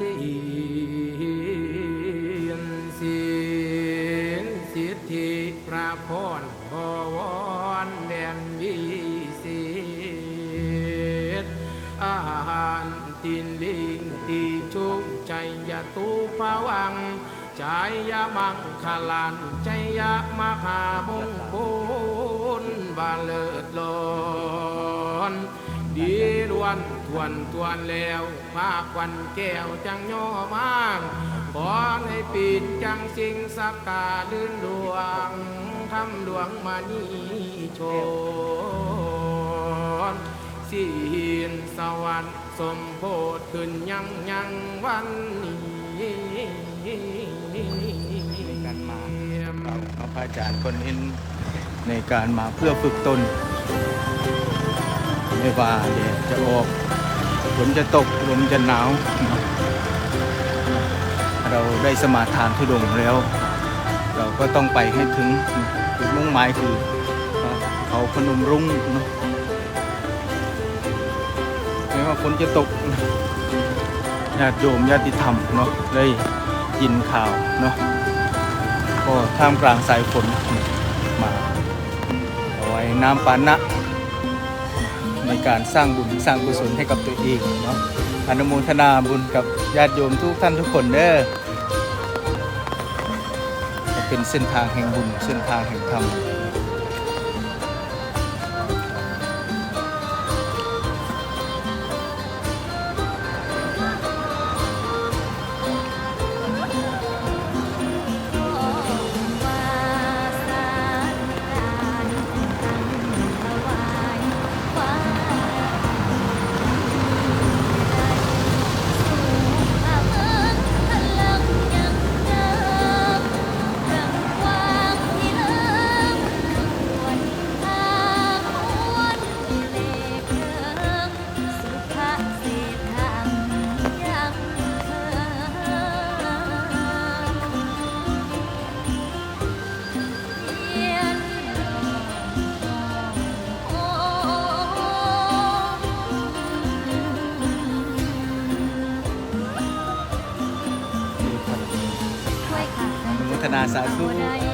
สีนสีนสิทธิพระพรบวรแดนวิเศษอาหารตินลิงตีชุกใจยาตูภวังใจยามังคลันใจยามหามงคลบาเลิศลอนดีล้วน วนทวนแล้วภาควันแก้วจังย่อมางขอให้ปิดจังสิงสักกาลื่นดวงทำดวงมานีโชนสีหินสวรรค์สมโพธขึ้นยังยังวันนี้การมาเราพระอาจารย์คนนี้ในการมาเพื่อฝึกตน ไม่ว่าแดดจะออกฝนจะตกลมจะหนาว เราได้สมาทานทุดงแล้ว เราก็ต้องไปให้ถึงจุดมุ่งหมายคือเขาพนมรุ้งเนาะไม่ว่าฝนจะตกญาติโยมญาติธรรมเนาะได้ยินข่าวเนาะก็ท่ามกลางสายฝนมาเอาไว้น้ำปานะ ในการสร้างบุญสร้างกุศลให้กับตัวเองเนาะอนุโมทนาบุญกับญาติโยมทุกท่านทุกคนเด้อเป็นเส้นทางแห่งบุญเส้นทางแห่งธรรม อนุ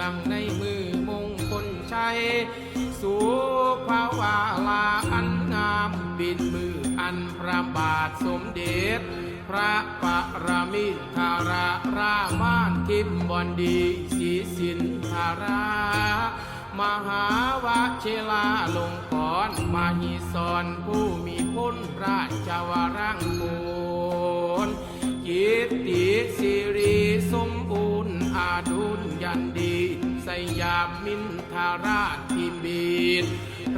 องในมือมงคลชัยสู่ภาวาลาอันงามบินมืออันพระบาทสมเด็จ พระปรมินทรารามานทิมบอนดีสีสินธารามหาวชิลาลงกรณมหิสรผู้มีพ้นราชวรังกูลกิตติสิริสม อาดุลยันดี สยามมินทาราชทิบีด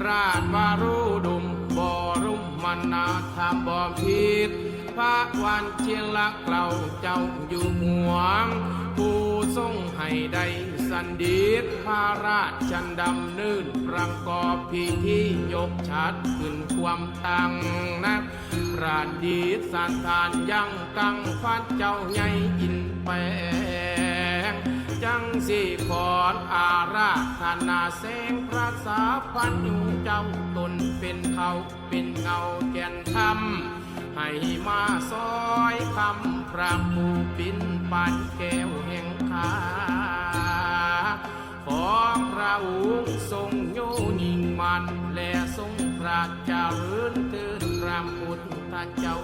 ราชวารุดุมบรุมมนาธรรมบอมพิษพระวันเชียงลักเราเจ้าอยู่ห่วงผู้ทรงให้ได้สันดีดพระราชันดำเนินประกอบพิธียกชัดขึ้นความตั้งนะประดิษฐ์สันทานยังกังฟันเจ้าใหญ่อินแป จังสีขอนอาราธนาแสงพระสาพันอยู่เจ้าตนเป็นเขาเป็นเงาแก่นธรรมให้มาซอยคำพระผู้ปินปานแก้วแห่งคาขอพระองค์ทรงโยนิ่งมันและทรงพระเจริญเตือนพระพุทธเจ้า